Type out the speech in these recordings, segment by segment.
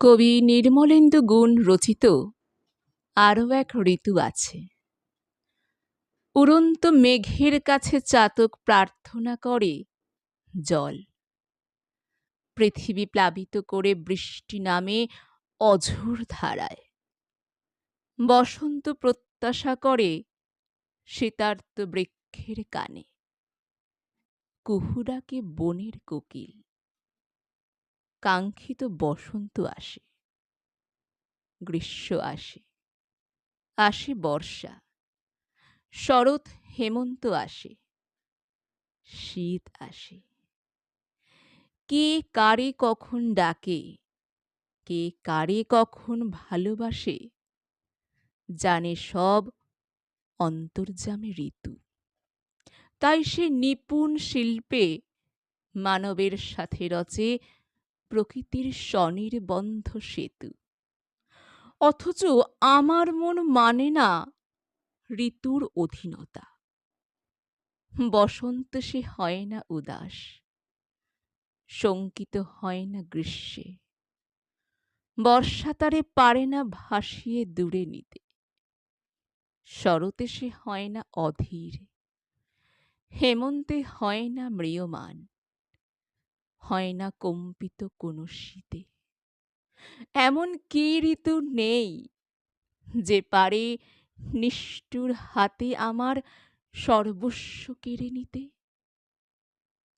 কবি নির্মলেন্দু গুণ রচিত আরও এক ঋতু আছে। উড়ন্ত মেঘের কাছে চাতক প্রার্থনা করে জল। পৃথিবী প্লাবিত করে বৃষ্টি নামে অঝোর ধারায়। বসন্ত প্রত্যাশা করে শীতার্ত বৃক্ষের কানে। কুহু ডাকে বনের কোকিল। কাঙ্ক্ষিত বসন্ত আসে, গ্রীষ্ম আসে আসে বর্ষা, শরৎ, হেমন্ত আসে, শীত আসে। কে কারে কখন ডাকে, কে কারে কখন ভালোবাসে, জানে সব অন্তর্যামী ঋতু। তাই সে নিপুণ শিল্পে মানবের সাথে রচে প্রকৃতির স্বনির্বন্ধ সেতু। অথচ আমার মন মানে না ঋতুর অধীনতা। বসন্ত সে হয় না উদাস, শঙ্কিত হয় না গ্রীষ্মে। বর্ষা তারে পারে না ভাসিয়ে দূরে নিতে। শরতে সে হয় না অধীর, হেমন্তে হয় না ম্রিয়মান। হয় না কম্পিত কোনো শীতে। এমন কি ঋতু নেই যে পারে নিষ্ঠুর হাতে আমার সর্বস্ব কেড়ে নিতে?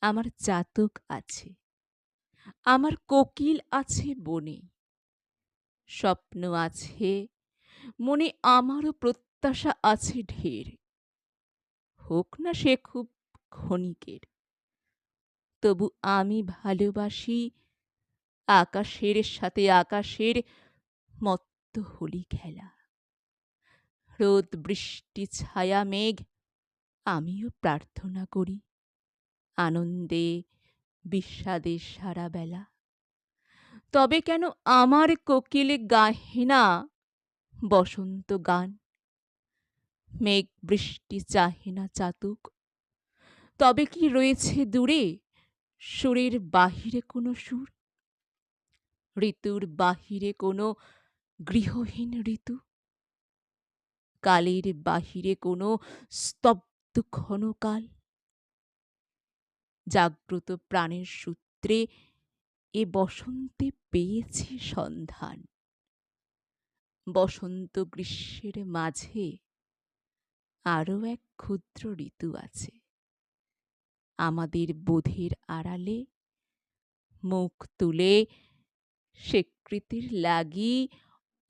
আমার চাতক আছে, আমার কোকিল আছে বনে, স্বপ্ন আছে, মনে আমারও প্রত্যাশা আছে ঢের। হোক না সে খুব ক্ষণিকের তবু আমি ভালোবাসি। আকাশের সাথে আকাশের মত্ত হোলি খেলা। রোদ, বৃষ্টি, ছায়া, মেঘ, আমিও প্রার্থনা করি। আনন্দে, বিষাদে সারা বেলা। তবে কেন আমার কোকিলে গাহে না বসন্ত গান? মেঘ, বৃষ্টি, চাহে না চাতুক। তবে কি রয়েছে দূরে? সুরের বাহিরে কোনো সুর? ঋতুর বাহিরে কোনো গৃহহীন ঋতু? কালের বাহিরে কোনো স্তব্ধ ক্ষণকাল? জাগ্রত প্রাণের সূত্রে এ বসন্তে পেয়েছি সন্ধান। বসন্ত গ্রীষ্মের মাঝে আরও এক ক্ষুদ্র ঋতু আছে। আমাদের বোধের আড়ালে। মুখ তুলে স্বীকৃতির লাগি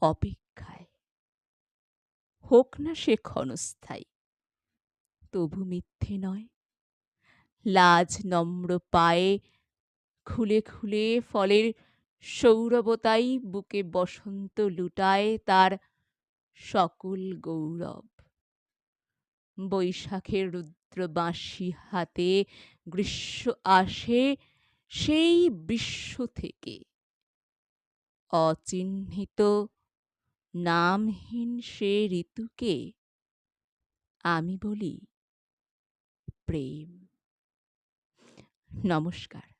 অপেক্ষায়। হোক না সে ক্ষণস্থায়ী, তবু মিথ্যে নয়। লাজ নম্র পায়ে খুলে খুলে ফলের সৌরবতাই বুকে বসন্ত লুটায় তার সকল গৌরব। বৈশাখের রুদ্র বাঁশি হাতে গ্রীষ্ম আসে সেই বিশ্ব থেকে। অচিহ্নিত নামহীন সে ঋতুকে আমি বলি প্রেম। নমস্কার।